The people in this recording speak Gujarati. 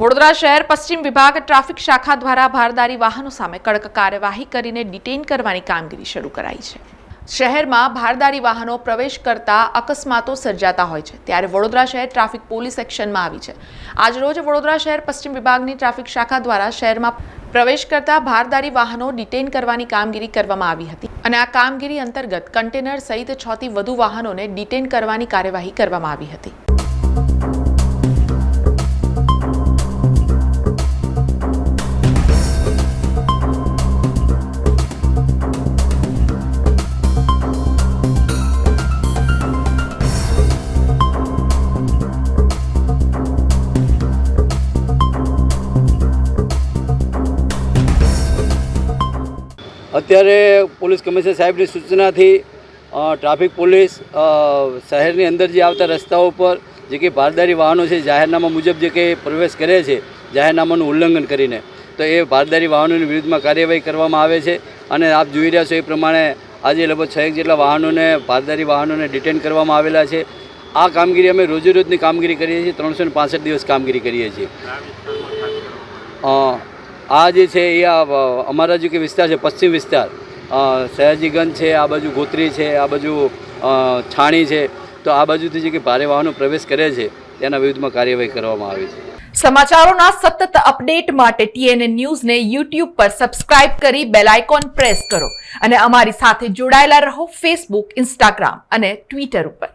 વડોદરા શહેર પશ્ચિમ વિભાગ ટ્રાફિક શાખા દ્વારા ભારદારી વાહનો સામે કડક કાર્યવાહી કરીને ડિટેઇન કરવાની કામગીરી શરૂ કરાઈ છે. શહેરમાં ભારદારી વાહનો પ્રવેશ કરતા અકસ્માતો સર્જાતા હોય છે. ત્યારે વડોદરા શહેર ટ્રાફિક પોલીસ એક્શનમાં આવી છે. આજરોજ વડોદરા શહેર પશ્ચિમ વિભાગની ટ્રાફિક શાખા દ્વારા શહેરમાં પ્રવેશ કરતા ભારદારી વાહનો ડિટેઇન કરવાની કામગીરી કરવામાં આવી હતી અને આ કામગીરી અંતર્ગત કન્ટેનર સહિત છથી વધુ વાહનોને ડિટેઇન કરવાની કાર્યવાહી કરવામાં આવી હતી. અત્યારે પોલીસ કમિશનર સાહેબની સૂચનાથી ટ્રાફિક પોલીસ શહેરની અંદર જે આવતા રસ્તાઓ પર જે કે ભારદારી વાહનો છે, જાહેરનામા મુજબ જે કે પ્રવેશ કરે છે, જાહેરનામાનું ઉલ્લંઘન કરીને, તો એ ભારદારી વાહનોની વિરુદ્ધમાં કાર્યવાહી કરવામાં આવે છે. અને આપ જોઈ રહ્યા છો એ પ્રમાણે આજે લગભગ છ એક જેટલા વાહનોને, ભારદારી વાહનોને ડિટેન કરવામાં આવેલા છે. આ કામગીરી અમે રોજે રોજની કામગીરી કરીએ છીએ, ત્રણસો દિવસ કામગીરી કરીએ છીએ. આ જે છે એ આ અમારા જે વિસ્તાર છે, પશ્ચિમ વિસ્તાર સયાજીગંજ છે, આ બાજુ ગોત્રી છે, આ બાજુ છાણી છે, તો આ બાજુથી જે કે ભારે વાહનો પ્રવેશ કરે છે, તેના વિરુદ્ધમાં કાર્યવાહી કરવામાં આવે છે. સમાચારોના સતત અપડેટ માટે ટીએનએ ન્યૂઝને યુટ્યુબ પર સબસ્ક્રાઇબ કરી બેલ આઇકોન પ્રેસ કરો અને અમારી સાથે જોડાયેલા રહો ફેસબુક, ઇન્સ્ટાગ્રામ અને ટ્વિટર ઉપર.